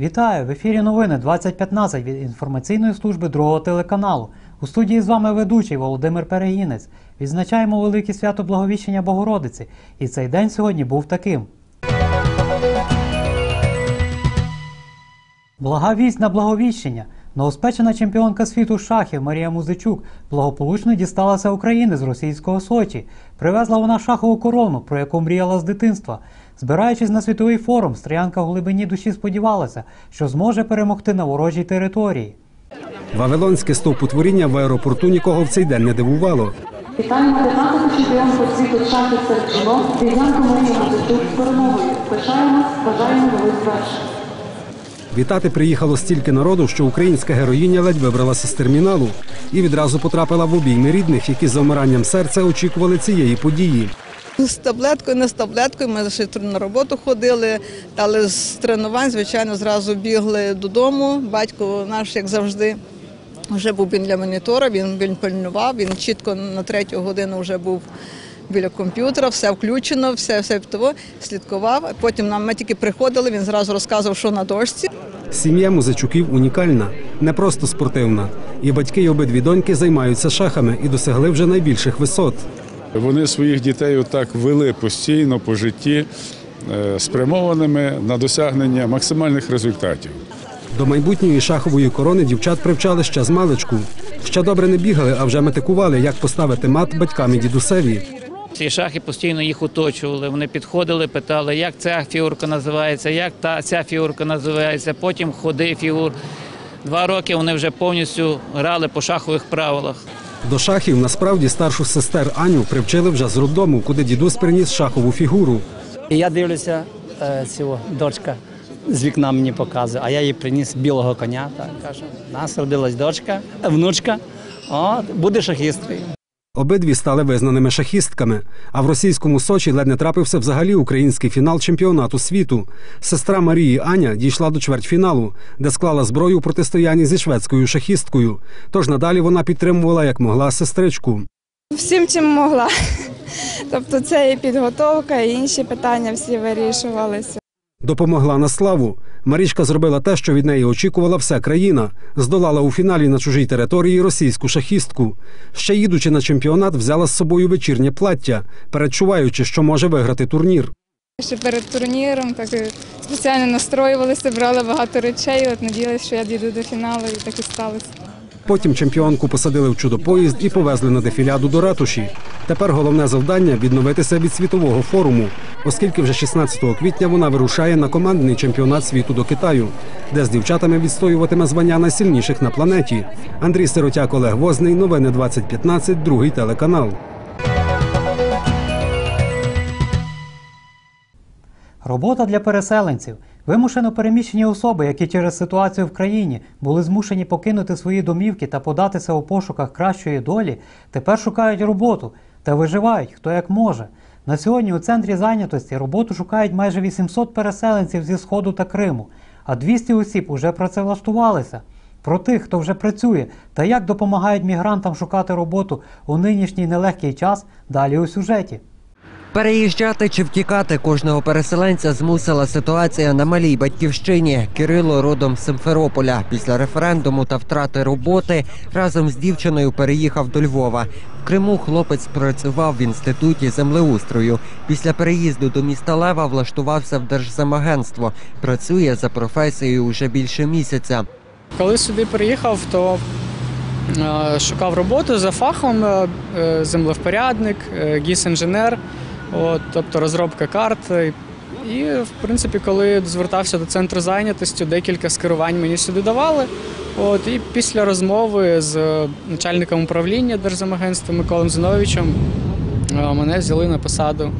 Вітаю! В ефірі новини 2015 від інформаційної служби другого телеканалу. У студії з вами ведучий Володимир Перегінець. Відзначаємо велике свято Благовіщення Богородиці. І цей день сьогодні був таким. Блага вість на благовіщення. Новоспечена чемпіонка світу шахів Марія Музичук благополучно дісталася України з російського Сочі. Привезла вона шахову корону, про яку мріяла з дитинства. Збираючись на світовий форум, стріянка в глибині душі сподівалася, що зможе перемогти на ворожій території. Вавилонське стовпотворіння в аеропорту нікого в цей день не дивувало. Вітаємо 15 чемпіонку світу шахів серед жінок, Марію з перемогою. Пишаємось, бажаємо нових звершень. Вітати приїхало стільки народу, що українська героїня ледь вибралася з терміналу і відразу потрапила в обійми рідних, які з замиранням серця очікували цієї події. З таблеткою, не з таблеткою. Ми ще на роботу ходили, але з тренувань, звичайно, зразу бігли додому. Батько наш, як завжди, вже був біля монітора, він, він пильнував, він чітко на третю годину вже був біля комп'ютера, все включено, все, все того, слідкував. Потім нам ми тільки приходили, він зразу розказував, що на дошці. Сім'я музичуків унікальна, не просто спортивна. І батьки й обидві доньки займаються шахами і досягли вже найбільших висот. Вони своїх дітей отак вели постійно по житті, е, спрямованими на досягнення максимальних результатів. До майбутньої шахової корони дівчат привчали ще з маличку. Ще добре не бігали, а вже метикували, як поставити мат батькам і дідусеві. Ці шахи постійно їх оточували. Вони підходили, питали, як ця фігурка називається, як та ця фігурка називається. Потім ходи фігур. Два роки вони вже повністю грали по шахових правилах. До шахів насправді старшу сестер Аню привчили вже з роддому, куди дідусь приніс шахову фігуру. Я дивлюся, е, цього дочка з вікна мені показує, а я їй приніс білого коня. Так каже, нас родилась дочка, внучка, от, буде шахісткою. Обидві стали визнаними шахістками. А в російському Сочі ледь не трапився взагалі український фінал чемпіонату світу. Сестра Марії Аня дійшла до чвертьфіналу, де склала зброю у протистоянні зі шведською шахісткою. Тож надалі вона підтримувала як могла сестричку. Всім чим могла. Тобто це і підготовка, і інші питання всі вирішувалися. Допомогла на славу. Марічка зробила те, що від неї очікувала вся країна. Здолала у фіналі на чужій території російську шахістку. Ще їдучи на чемпіонат, взяла з собою вечірнє плаття, передчуваючи, що може виграти турнір. Ще перед турніром так спеціально настроювалися, брали багато речей. От надіялися, що я дійду до фіналу, і так і сталося. Потім чемпіонку посадили в чудопоїзд і повезли на дефіляду до ратуші. Тепер головне завдання відновитися від світового форуму, оскільки вже 16 квітня вона вирушає на командний чемпіонат світу до Китаю, де з дівчатами відстоюватиме звання найсильніших на планеті. Андрій Сиротяк, Олег Возний. Новини 2015, другий телеканал. Робота для переселенців. Вимушено переміщені особи, які через ситуацію в країні були змушені покинути свої домівки та податися у пошуках кращої долі, тепер шукають роботу та виживають хто як може. На сьогодні у центрі зайнятості роботу шукають майже 800 переселенців зі Сходу та Криму, а 200 осіб уже працевлаштувалися. Про тих, хто вже працює, та як допомагають мігрантам шукати роботу у нинішній нелегкий час, далі у сюжеті. Переїжджати чи втікати кожного переселенця змусила ситуація на малій батьківщині. Кирило родом з Симферополя. Після референдуму та втрати роботи разом з дівчиною переїхав до Львова. В Криму хлопець працював в інституті землеустрою. Після переїзду до міста Лева влаштувався в Держземагентство. Працює за професією вже більше місяця. Коли сюди приїхав, то е, шукав роботу за фахом е, е, землевпорядник, е, гіс-інженер, от, тобто розробка карт. І, в принципі, коли звертався до центру зайнятості, декілька скерувань мені сюди давали. От, і після розмови з е, начальником управління Держземагентства Миколом Зиновичем е, мене взяли на посаду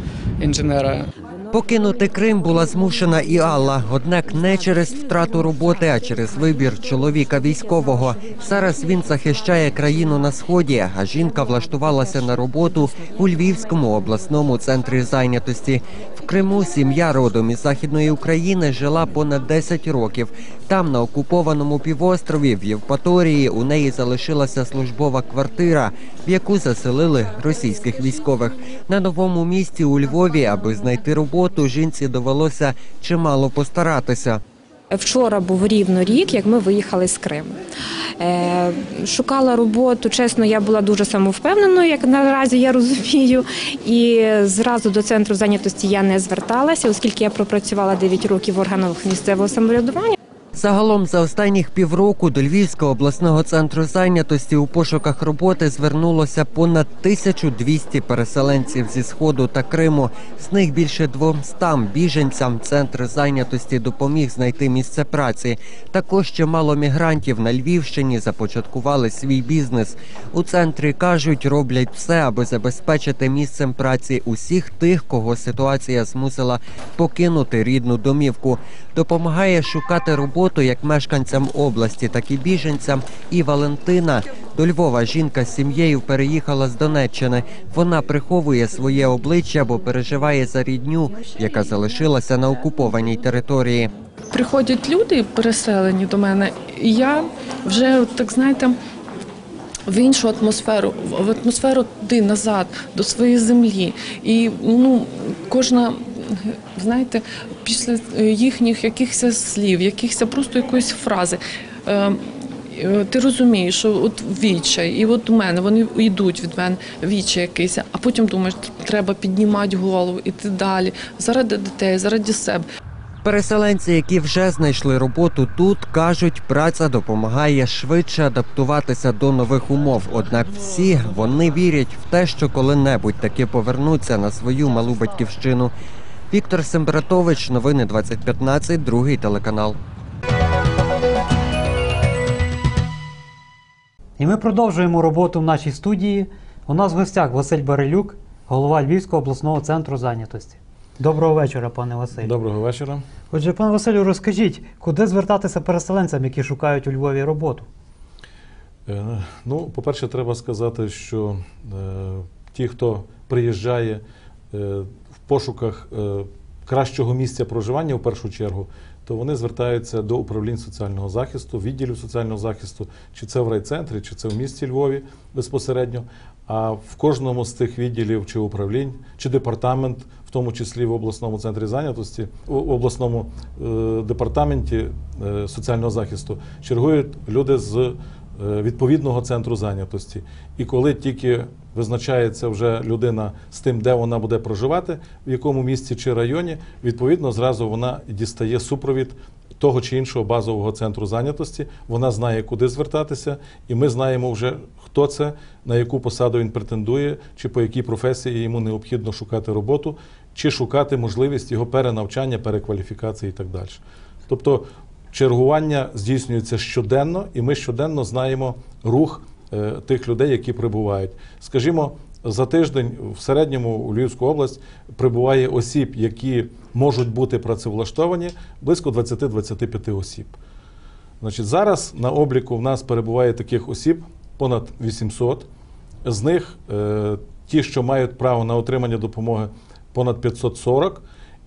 інженера. Покинути Крим була змушена і Алла, однак не через втрату роботи, а через вибір чоловіка військового. Зараз він захищає країну на сході, а жінка влаштувалася на роботу у Львівському обласному центрі зайнятості. Криму сім'я родом із західної України жила понад 10 років. Там, на окупованому півострові, в Євпаторії, у неї залишилася службова квартира, в яку заселили російських військових. На новому місці у Львові, аби знайти роботу, жінці довелося чимало постаратися. Вчора був рівно рік, як ми виїхали з Криму. Е, Шукала роботу. Чесно, я була дуже самовпевненою, як наразі я розумію. І зразу до центру зайнятості я не зверталася, оскільки я пропрацювала 9 років в органах місцевого самоврядування. Загалом за останніх півроку до Львівського обласного центру зайнятості у пошуках роботи звернулося понад 1200 переселенців зі сходу та Криму. З них більше 200 біженцям центр зайнятості допоміг знайти місце праці. Також чимало мігрантів на Львівщині започаткували свій бізнес. У центрі кажуть, роблять все, аби забезпечити місцем праці усіх тих, кого ситуація змусила покинути рідну домівку. Допомагає шукати роботу як мешканцям області, так і біженцям. І Валентина до Львова жінка з сім'єю переїхала з Донеччини. Вона приховує своє обличчя, бо переживає за рідню, яка залишилася на окупованій території. приходять люди переселені до мене, і я вже так знаєте. В іншу атмосферу, в атмосферу туди назад, до своєї землі. І ну, кожна, знаєте, після е, їхніх якихось слів, якихось просто якоїсь фрази. е, е, Ти розумієш, що от відчай, і от у мене вони йдуть від мене відчай якийсь, а потім думаєш, треба піднімати голову, іти далі заради дітей, заради себе. Переселенці, які вже знайшли роботу тут, кажуть, праця допомагає швидше адаптуватися до нових умов. Однак всі вони вірять в те, що коли-небудь таки повернуться на свою малу батьківщину. Віктор Сембратович, новини 2015, другий телеканал. І ми продовжуємо роботу в нашій студії. У нас в гостях Василь Барилюк, голова Львівського обласного центру зайнятості. Доброго вечора, пане Василю. Доброго вечора. Отже, пане Василю, розкажіть, куди звертатися переселенцям, які шукають у Львові роботу? Е, Ну, по-перше, треба сказати, що е, ті, хто приїжджає е, пошуках е, кращого місця проживання в першу чергу, то вони звертаються до управлінь соціального захисту, відділів соціального захисту, чи це в райцентрі, чи це в місті Львові безпосередньо. А в кожному з тих відділів чи управлінь, чи департамент, в тому числі в обласному центрі зайнятості, у обласному е, департаменті е, соціального захисту, чергують люди з відповідного центру зайнятості. І коли тільки визначається вже людина з тим, де вона буде проживати, в якому місті чи районі, відповідно зразу вона дістає супровід того чи іншого базового центру зайнятості. Вона знає, куди звертатися, і ми знаємо вже, хто це, на яку посаду він претендує, чи по якій професії йому необхідно шукати роботу, чи шукати можливість його перенавчання, перекваліфікації і так далі. Тобто чергування здійснюється щоденно, і ми щоденно знаємо рух е, тих людей, які прибувають. Скажімо, за тиждень в середньому у Львівську область прибуває осіб, які можуть бути працевлаштовані, близько 20-25 осіб. Значить, зараз на обліку в нас перебуває таких осіб понад 800. З них е, ті, що мають право на отримання допомоги, понад 540.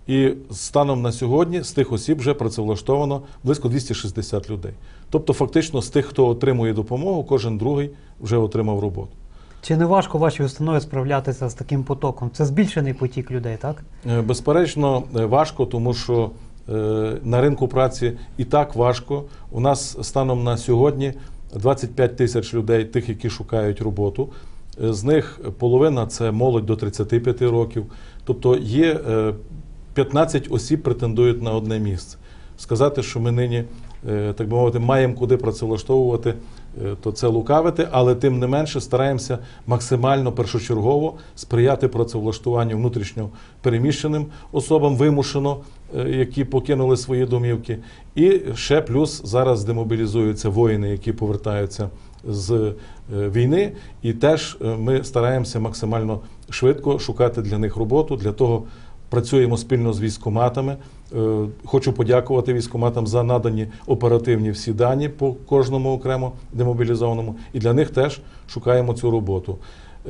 І станом на сьогодні з тих осіб вже працевлаштовано близько 260 людей. Тобто, фактично, з тих, хто отримує допомогу, кожен другий вже отримав роботу. Чи не важко вашій установі справлятися з таким потоком? Це збільшений потік людей, так? Е, Безперечно, е, важко, тому що е, на ринку праці і так важко. У нас станом на сьогодні 25 тисяч людей, тих, які шукають роботу. З них половина це молодь до 35 років. Тобто є 15 осіб претендують на одне місце. Сказати, що ми нині, е, так би мовити, маємо куди працевлаштовувати, е, то це лукавити, але тим не менше стараємося максимально першочергово сприяти працевлаштуванню внутрішньо переміщеним особам вимушено, е, які покинули свої домівки. І ще плюс зараз демобілізуються воїни, які повертаються з війни, і теж ми стараємося максимально швидко шукати для них роботу. Для того працюємо спільно з військоматами. Е, Хочу подякувати військоматам за надані оперативні всі дані по кожному окремо демобілізованому, і для них теж шукаємо цю роботу.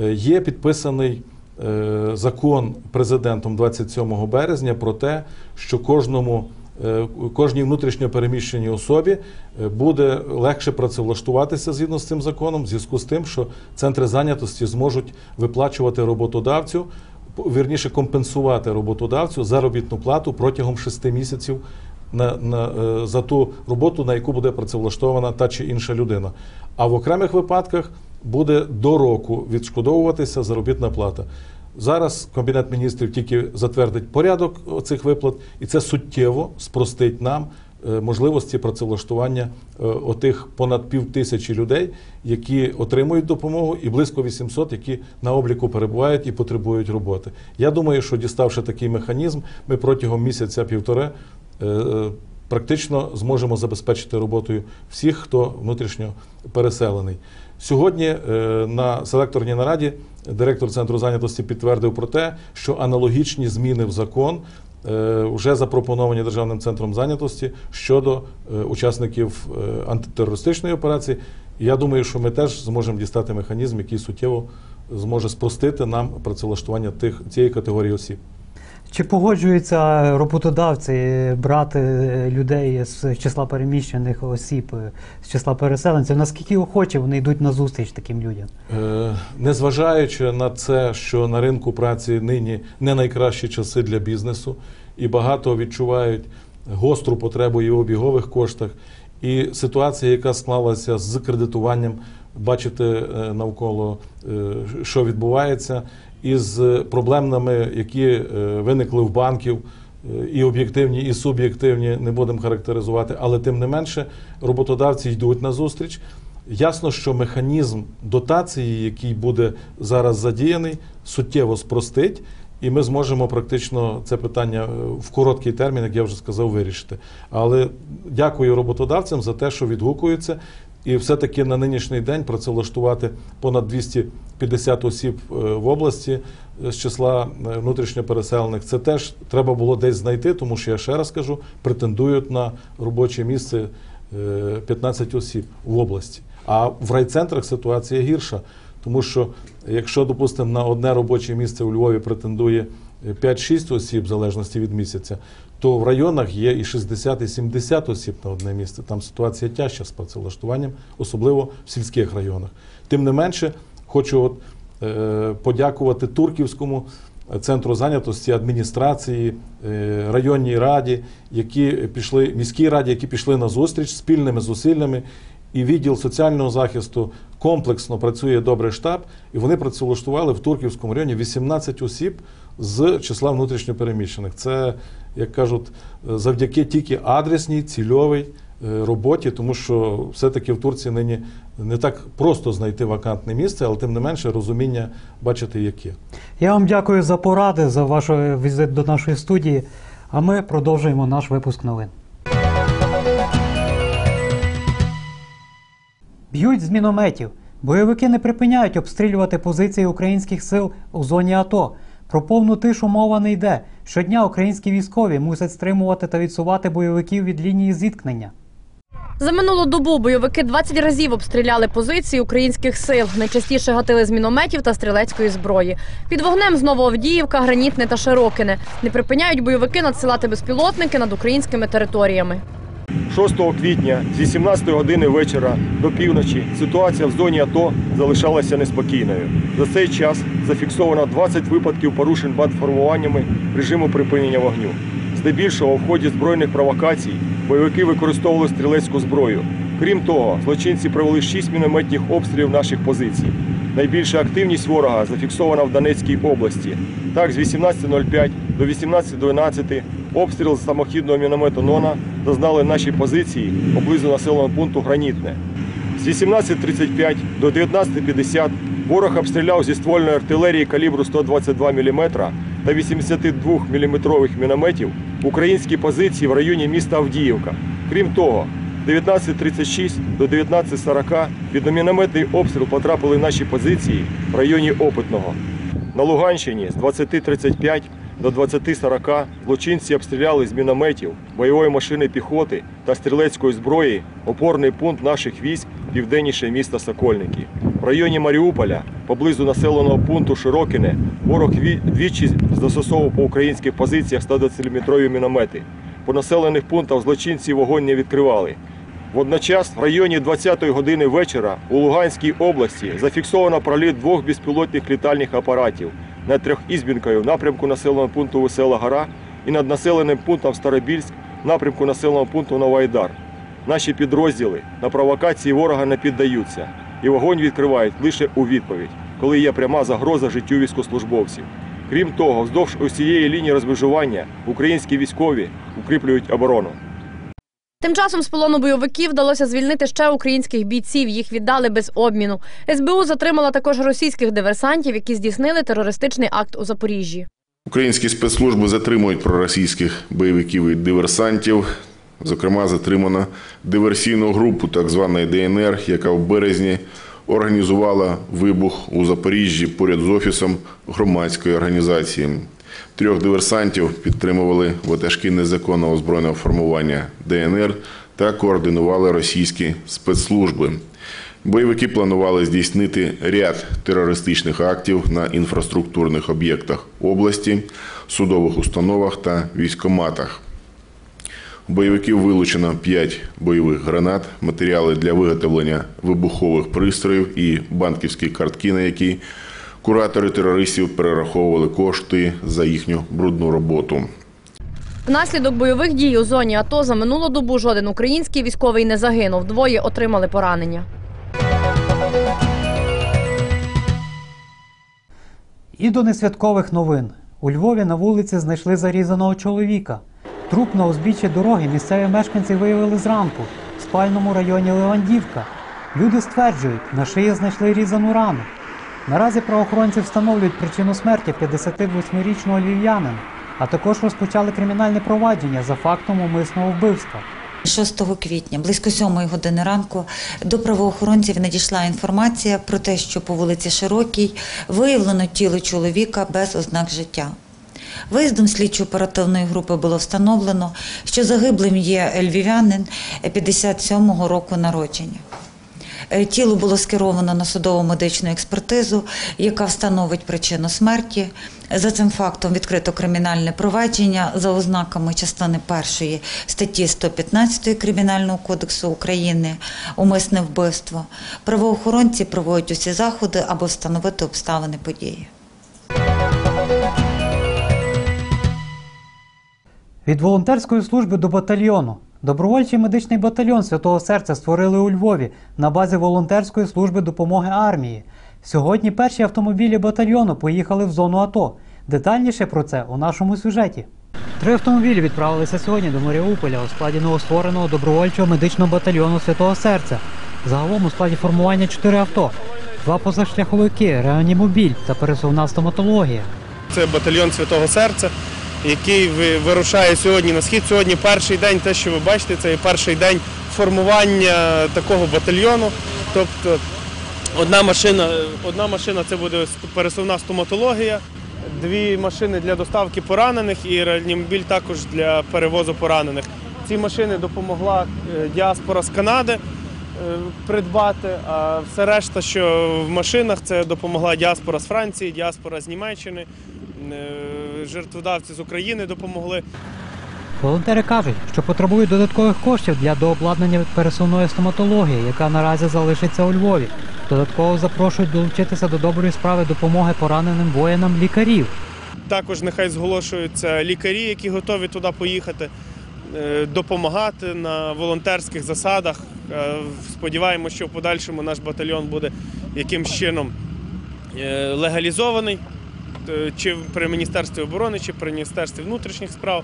Е, Є підписаний е, закон президентом 27 березня про те, що кожному кожній внутрішньо переміщеній особі буде легше працевлаштуватися згідно з цим законом, в зв'язку з тим, що центри зайнятості зможуть виплачувати роботодавцю, вірніше компенсувати роботодавцю заробітну плату протягом 6 місяців на, на, е, за ту роботу, на яку буде працевлаштована та чи інша людина. А в окремих випадках буде до року відшкодовуватися заробітна плата. Зараз Кабінет міністрів тільки затвердить порядок цих виплат, і це суттєво спростить нам можливості працевлаштування е, отих понад пів тисячі людей, які отримують допомогу, і близько 800, які на обліку перебувають і потребують роботи. Я думаю, що діставши такий механізм, ми протягом місяця-півтори е, е, практично зможемо забезпечити роботою всіх, хто внутрішньо переселений. Сьогодні е, на селекторній нараді директор центру зайнятості підтвердив про те, що аналогічні зміни в закон е, вже запропоновані державним центром зайнятості щодо е, учасників е, антитерористичної операції. Я думаю, що ми теж зможемо дістати механізм, який суттєво зможе спростити нам працевлаштування тих цієї категорії осіб. Чи погоджуються роботодавці брати е, людей з числа переміщених осіб, е, з числа переселенців? Наскільки охоче вони йдуть на зустріч таким людям? Е, Незважаючи на це, що на ринку праці нині не найкращі часи для бізнесу, і багато відчувають гостру потребу і в обігових коштах, і ситуація, яка склалася з кредитуванням, бачите навколо, що відбувається, із проблемами, які е, виникли в банків. е, І об'єктивні, і суб'єктивні не будемо характеризувати, але тим не менше роботодавці йдуть на зустріч. Ясно, що механізм дотації, який буде зараз задіяний, суттєво спростить, і ми зможемо практично це питання е, в короткий термін, як я вже сказав, вирішити. Але дякую роботодавцям за те, що відгукуються. І все-таки на нинішній день працевлаштувати понад 250 осіб е, в області е, з числа е, внутрішньопереселених. Це теж треба було десь знайти, тому що я ще раз кажу, претендують на робоче місце е, 15 осіб в області. А в райцентрах ситуація гірша, тому що якщо, допустимо, на одне робоче місце у Львові претендує е, 5-6 осіб, в залежності від місяця, то в районах є і 60, і 70 осіб на одне місце. Там ситуація тяжча з працевлаштуванням, особливо в сільських районах. Тим не менше, хочу от, е, подякувати Турківському центру зайнятості, адміністрації, е, районній раді, які пішли, міській раді, які пішли на зустріч спільними зусиллями. І відділ соціального захисту комплексно працює добрий штаб, і вони працевлаштували в Турківському районі 18 осіб з числа внутрішньопереміщених. Це, як кажуть, завдяки тільки адресній, цільовій е, роботі, тому що все-таки в Турції нині не так просто знайти вакантне місце, але тим не менше розуміння бачити, яке. Я вам дякую за поради, за ваш візит до нашої студії. А ми продовжуємо наш випуск новин. Б'ють з мінометів. Бойовики не припиняють обстрілювати позиції українських сил у зоні АТО. Про повну тишу мова не йде. Щодня українські військові мусять стримувати та відсувати бойовиків від лінії зіткнення. За минулу добу бойовики 20 разів обстріляли позиції українських сил. Найчастіше гатили з мінометів та стрілецької зброї. Під вогнем знову Авдіївка, Гранітне та Широкине. Не припиняють бойовики надсилати безпілотники над українськими територіями. 6 квітня з 18 години вечора до півночі ситуація в зоні АТО залишалася неспокійною. За цей час зафіксовано 20 випадків порушень бандформуваннями режиму припинення вогню. Здебільшого в ході збройних провокацій бойовики використовували стрілецьку зброю. Крім того, злочинці провели 6 мінометних обстрілів наших позицій. Найбільша активність ворога зафіксована в Донецькій області. Так, з 18.05 до 18.12 обстріл з самохідного міномету «Нона» зазнали наші позиції поблизу населеного пункту Гранітне. З 18.35 до 19.50 ворог обстріляв зі ствольної артилерії калібру 122 мм та 82 мм мінометів українські позиції в районі міста Авдіївка. Крім того, з 19.36 до 19.40 під мінометний обстріл потрапили наші позиції в районі Опитного. На Луганщині з 20.35 до 20.40 злочинці обстріляли з мінометів, бойової машини піхоти та стрілецької зброї опорний пункт наших військ південніше міста Сокольники. В районі Маріуполя, поблизу населеного пункту Широкине, ворог двічі застосовував по українських позиціях 120-мм міномети. По населених пунктах злочинці вогонь не відкривали. Водночас в районі 20-ї години вечора у Луганській області зафіксовано проліт двох безпілотних літальних апаратів над Трьохізбінкою в напрямку населеного пункту Весела Гора і над населеним пунктом Старобільськ в напрямку населеного пункту Новоайдар. Наші підрозділи на провокації ворога не піддаються і вогонь відкривають лише у відповідь, коли є пряма загроза життю військовослужбовців. Крім того, вздовж усієї лінії розмежування українські військові укріплюють оборону. Тим часом з полону бойовиків вдалося звільнити ще українських бійців. Їх віддали без обміну. СБУ затримала також російських диверсантів, які здійснили терористичний акт у Запоріжжі. Українські спецслужби затримують проросійських бойовиків і диверсантів. Зокрема, затримано диверсійну групу так званої ДНР, яка в березні організувала вибух у Запоріжжі поряд з офісом громадської організації. Трьох диверсантів підтримували ватажки незаконного збройного формування ДНР та координували російські спецслужби. Бойовики планували здійснити ряд терористичних актів на інфраструктурних об'єктах області, судових установах та військоматах. У бойовиків вилучено 5 бойових гранат, матеріали для виготовлення вибухових пристроїв і банківські картки, на які куратори терористів перераховували кошти за їхню брудну роботу. Внаслідок бойових дій у зоні АТО за минулу добу жоден український військовий не загинув. Двоє отримали поранення. І до несвяткових новин. У Львові на вулиці знайшли зарізаного чоловіка. Труп на узбіччі дороги місцеві мешканці виявили зранку в спальному районі Левандівка. Люди стверджують, на шиї знайшли різану рану. Наразі правоохоронці встановлюють причину смерті 58-річного львів'янина, а також розпочали кримінальне провадження за фактом умисного вбивства. 6 квітня, близько 7 години ранку, до правоохоронців надійшла інформація про те, що по вулиці Широкій виявлено тіло чоловіка без ознак життя. Виїздом слідчо-оперативної групи було встановлено, що загиблим є львів'янин 57-го року народження. Е, Тіло було скеровано на судово медичну експертизу, яка встановить причину смерті. За цим фактом відкрито кримінальне провадження за ознаками частини першої статті 115 Кримінального кодексу України умисне вбивство. Правоохоронці проводять усі заходи, аби встановити обставини події. Від волонтерської служби до батальйону. Добровольчий медичний батальйон Святого Серця створили у Львові на базі волонтерської служби допомоги армії. Сьогодні перші автомобілі батальйону поїхали в зону АТО. Детальніше про це у нашому сюжеті. Три автомобілі відправилися сьогодні до Маріуполя у складі новоствореного добровольчого медичного батальйону Святого Серця. Загалом у складі формування чотири авто, два позашляховики, реанімобіль та пересувна стоматологія. Це батальйон Святого Серця, який ви- вирушає сьогодні на схід. Сьогодні перший день, те, що ви бачите, це перший день формування такого батальйону. Тобто одна машина, одна машина це буде пересувна стоматологія, дві машини для доставки поранених і реанімобіль також для перевозу поранених. Ці машини допомогла е, діаспора з Канади придбати, а все решта, що в машинах, це допомогла діаспора з Франції, діаспора з Німеччини, е, жертводавці з України допомогли. Волонтери кажуть, що потребують додаткових коштів для дообладнання пересувної стоматології, яка наразі залишиться у Львові. Додатково запрошують долучитися до доброї справи допомоги пораненим воїнам лікарів. Також нехай зголошуються лікарі, які готові туди поїхати, е, допомагати на волонтерських засадах. Е, Сподіваємося, що в подальшому наш батальйон буде якимсь чином е, легалізований, е, чи при Міністерстві оборони, чи при Міністерстві внутрішніх справ.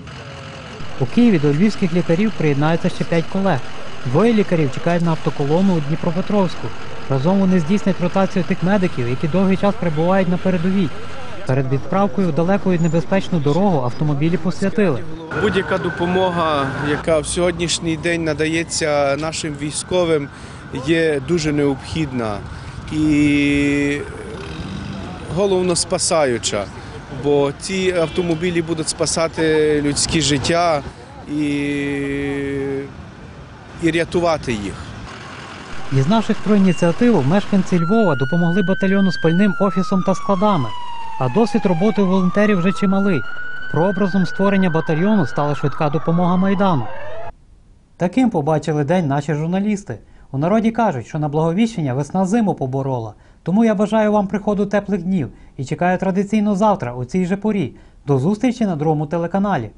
У Києві до львівських лікарів приєднаються ще п'ять колег. Двоє лікарів чекають на автоколону у Дніпропетровську. Разом вони здійснять ротацію тих медиків, які довгий час перебувають на передовій. Перед відправкою в далеку і небезпечну дорогу автомобілі посвятили. Будь-яка допомога, яка в сьогоднішній день надається нашим військовим, є дуже необхідна і головно спасаюча, бо ці автомобілі будуть спасати людські життя і, і рятувати їх. Дізнавшись про ініціативу, мешканці Львова допомогли батальйону спальним офісом та складами. А досвід роботи волонтерів вже чималий. Прообразом створення батальйону стала швидка допомога Майдану. Таким побачили день наші журналісти. У народі кажуть, що на благовіщення весна зиму поборола. Тому я бажаю вам приходу теплих днів і чекаю традиційно завтра у цій же порі. До зустрічі на другому телеканалі.